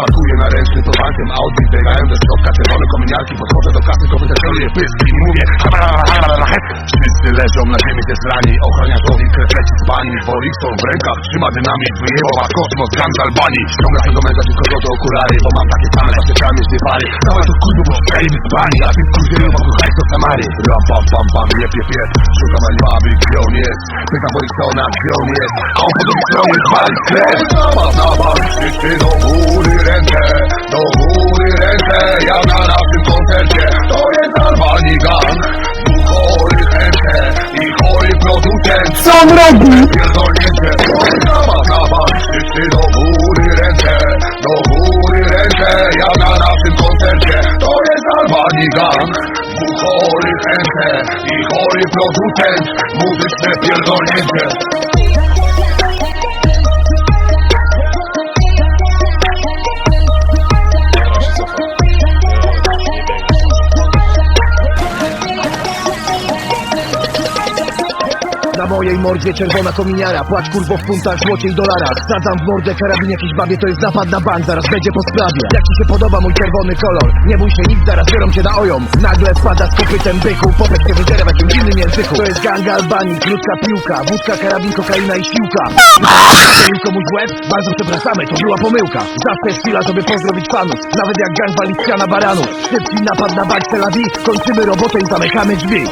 Parkuję na ręcznym to bankiem, a odbiegają ze stopka Czerwone kominiarki, podchodzę do kasy, kobieta celuje pyski Mówię, Wszyscy leżą na ziemi te zrani Ochroniarzowi krew leci z bani. Borikson w rękach trzyma dynamit Wyjebał ma kosmos, gun z Albanii. Ściąga się do męża tylko do okulary Bo mam takie same, zawsze trzeba mieć tej pary? Dawaj to kurwa, bo chcieli wyspani A ty kurwie, wokół hajs do Samary. Ram, pam, pam, pam, jeb, jeb, jeb Szukam Alibaby, gdzie on jest? Pytam Boriksona, gdzie on jest? A on po drugiej stronie zwali krew. Na bank, wszyscy do góry ręce Do góry ręce Ja na producent Co on robi? Pierdolnięcie na bank, wszyscy do góry ręce Do góry ręce Ja na naszym koncercie. To jest Albanii gang Dwóch chorych ręce I chory producent Muzyczne pierdolnięcie mojej mordzie czerwona kominiara Płacz kurwo w funtach, złocie i dolarach. Sadzam w mordę karabin jakiejś babie To jest napad na bank, zaraz będzie po sprawie. Jak ci się podoba mój czerwony kolor? Nie bój się nic, zaraz biorą cię na ojom Nagle wpada z kopytem byku. Popek cię wydziera w jakimś innym języku. To jest gang Albanii, krótka piłka. Wódka, karabin, kokaina i siłka. Strzelił komuś łeb? Bardzo przepraszamy, to była pomyłka. Zawsze jest chwila, żeby pozdrowić fanów. Nawet jak gang walizka na baranów Szybki napad na bank Tel Awiw Kończymy robotę i zamykamy drzwi